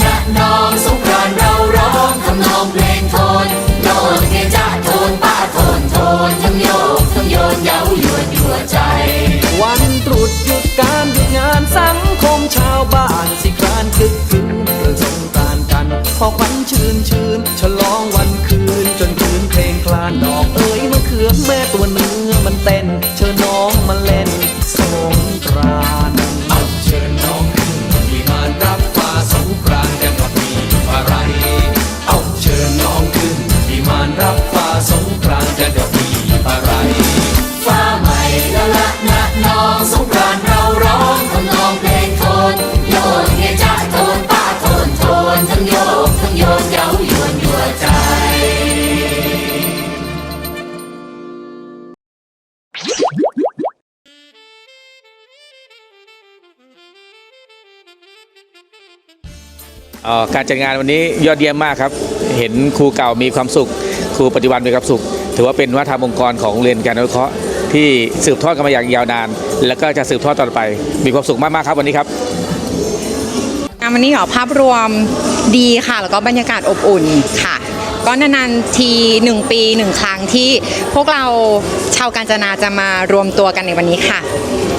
นะนองสุกรานเราร้องทำนองเพลงโทนโยนเทจ้าโทนป้าโทนโทนทั้งโยกทั้งโยนเย้าหยวนยั่วใจ วันตรุษหยุดการหยุดงานสังคมชาวบ้านสิกรานคึกคืนเรื่อสงกานกัน พอควันชื้นชื้น การจัดงานวันนี้ยอดเยี่ยมมากครับ เห็นครูเก่ามีความสุข ครูปฏิบัติมีความสุข ถือว่าเป็นวัฒนธรรมองค์กรของโรงเรียนการอนุเคราะห์ที่สืบทอดกันมาอย่างยาวนาน แล้วก็จะสืบทอดต่อไป มีความสุขมากๆครับวันนี้ครับงานวันนี้เหรอภาพรวมดีค่ะ แล้วก็บรรยากาศอบอุ่นค่ะ ก็นานๆทีหนึ่งปีหนึ่งครั้งที่พวกเราชาวกาญจนาจะมารวมตัวกันในวันนี้ค่ะ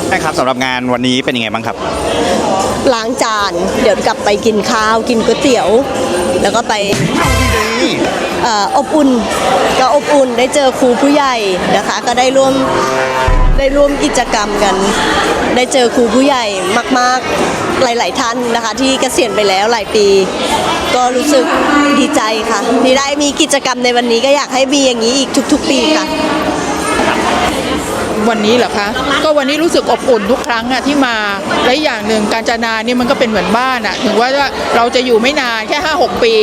ใช่ครับสำหรับงานวันนี้เป็นยังไงบ้างครับ ล้างจาน เดี๋ยวกลับไปกินข้าวกินก๋วยเตี๋ยว แล้วก็ไปเอ่ออบอุ่นก็อบอุ่นได้เจอครูผู้ใหญ่นะคะ ก็ได้ร่วม ได้ร่วมกิจกรรมกัน ได้เจอครูผู้ใหญ่มาก ๆ หลาย ๆ ท่านนะคะ ที่เกษียณไปแล้วหลายปี ก็รู้สึกดีใจค่ะ ที่ได้มีกิจกรรมในวันนี้ก็อยากให้มีอย่างนี้อีกทุก ๆ ปีค่ะวันนี้เหรอคะ ก็วันนี้รู้สึกอบอุ่นทุกครั้งอะที่มาและอย่างหนึ่งการจนาเนี่ยมันก็เป็นเหมือนบ้านอะถึงว่าเราจะอยู่ไม่นานแค่ 5 6 ปี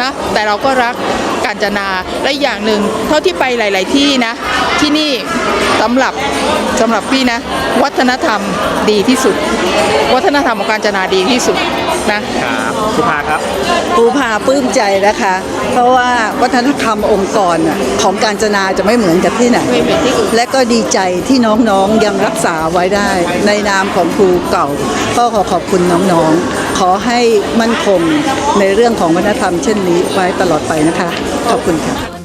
นะแต่เราก็รักการจนาและอย่างหนึ่งเท่าที่ไปหลาย ๆ ที่นะ ที่นี่ สำหรับสำหรับพี่นะ วัฒนธรรมดีที่สุด วัฒนธรรมของการจนาดีที่สุดนะครับคุณพาครับภูพาปลื้มใจนะคะ เพราะว่าวัฒนธรรมองค์กรน่ะของการจนาจะไม่เหมือนกับที่ไหนไม่เหมือนที่อื่นและก็ดีใจที่น้องๆยังรักษาไว้ได้ ในนามของครูเก่า ก็ขอขอบคุณน้องๆ ขอให้มั่นคงในเรื่องของวัฒนธรรมเช่นนี้ไว้ตลอดไปนะคะ ขอบคุณค่ะ